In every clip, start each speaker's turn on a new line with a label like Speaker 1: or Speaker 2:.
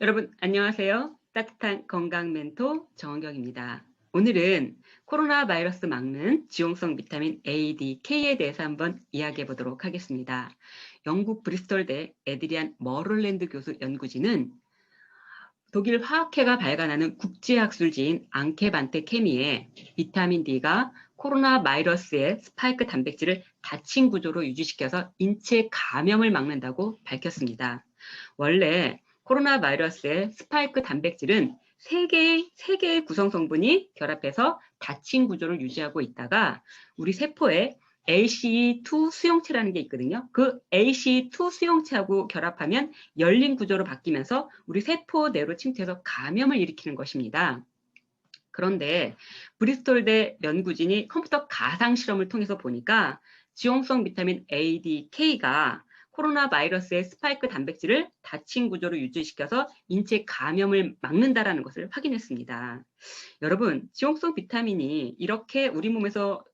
Speaker 1: 여러분 안녕하세요. 따뜻한 건강 멘토 정은경입니다. 오늘은 코로나 바이러스 막는 지용성 비타민 A, D, K에 대해서 한번 이야기해 보도록 하겠습니다. 영국 브리스톨대 에드리안 머롤랜드 교수 연구진은 독일 화학회가 발간하는 국제학술지인 앙케반테 케미에 비타민 D가 코로나 바이러스의 스파이크 단백질을 닫힌 구조로 유지시켜서 인체 감염을 막는다고 밝혔습니다. 원래 코로나 바이러스의 스파이크 단백질은 세 개의, 세 개의 구성 성분이 결합해서 닫힌 구조를 유지하고 있다가 우리 세포에 ACE2 수용체라는 게 있거든요. 그 ACE2 수용체하고 결합하면 열린 구조로 바뀌면서 우리 세포 내로 침투해서 감염을 일으키는 것입니다. 그런데 브리스톨대 연구진이 컴퓨터 가상 실험을 통해서 보니까 지용성 비타민 A, D, K가 코로나 바이러스의 스파이크 단백질을 닫힌 구조로 유지시켜서 인체 감염을 막는다라는 것을 확인했습니다. 여러분, 지용성 비타민이 이렇게 우리 몸에서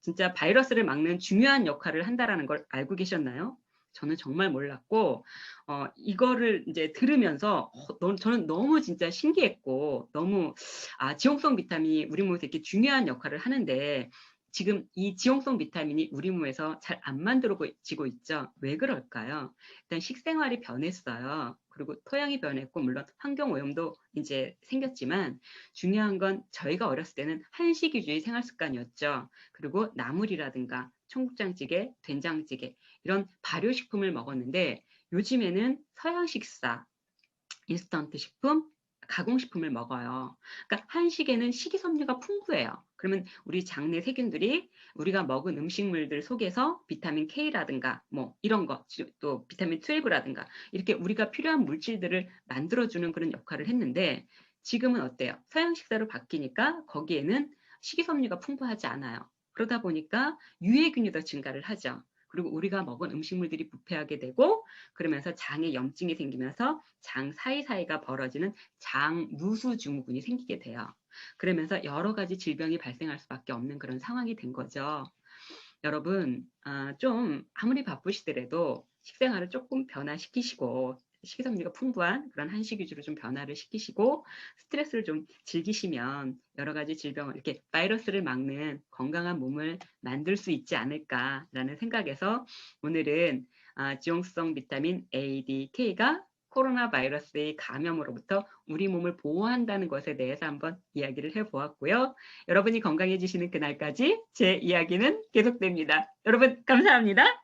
Speaker 1: 진짜 바이러스를 막는 중요한 역할을 한다라는 걸 알고 계셨나요? 저는 정말 몰랐고 어, 이거를 이제 들으면서 어, 저는 너무 진짜 신기했고 너무 아 지용성 비타민이 우리 몸에서 이렇게 중요한 역할을 하는데 지금 이 지용성 비타민이 우리 몸에서 잘 안 만들어지고 있죠. 왜 그럴까요? 일단 식생활이 변했어요. 그리고 토양이 변했고 물론 환경 오염도 이제 생겼지만 중요한 건 저희가 어렸을 때는 한식 위주의 생활 습관이었죠. 그리고 나물이라든가 청국장찌개, 된장찌개 이런 발효식품을 먹었는데 요즘에는 서양 식 사, 인스턴트 식품, 가공식품을 먹어요. 그러니까 한식에는 식이섬유가 풍부해요. 그러면 우리 장내 세균들이 우리가 먹은 음식물들 속에서 비타민 K라든가 뭐 이런 거, 또 비타민 12라든가 이렇게 우리가 필요한 물질들을 만들어주는 그런 역할을 했는데 지금은 어때요? 서양 식사로 바뀌니까 거기에는 식이섬유가 풍부하지 않아요. 그러다 보니까 유해균이 더 증가를 하죠. 그리고 우리가 먹은 음식물들이 부패하게 되고 그러면서 장에 염증이 생기면서 장 사이사이가 벌어지는 장 누수 증후군이 생기게 돼요. 그러면서 여러 가지 질병이 발생할 수밖에 없는 그런 상황이 된 거죠. 여러분 아, 좀 아무리 바쁘시더라도 식생활을 조금 변화시키시고 식이섬유가 풍부한 그런 한식 위주로 좀 변화를 시키시고 스트레스를 좀 즐기시면 여러 가지 질병을 이렇게 바이러스를 막는 건강한 몸을 만들 수 있지 않을까라는 생각에서 오늘은 아, 지용성 비타민 A, D, K가 코로나 바이러스의 감염으로부터 우리 몸을 보호한다는 것에 대해서 한번 이야기를 해보았고요. 여러분이 건강해지시는 그날까지 제 이야기는 계속됩니다. 여러분 감사합니다.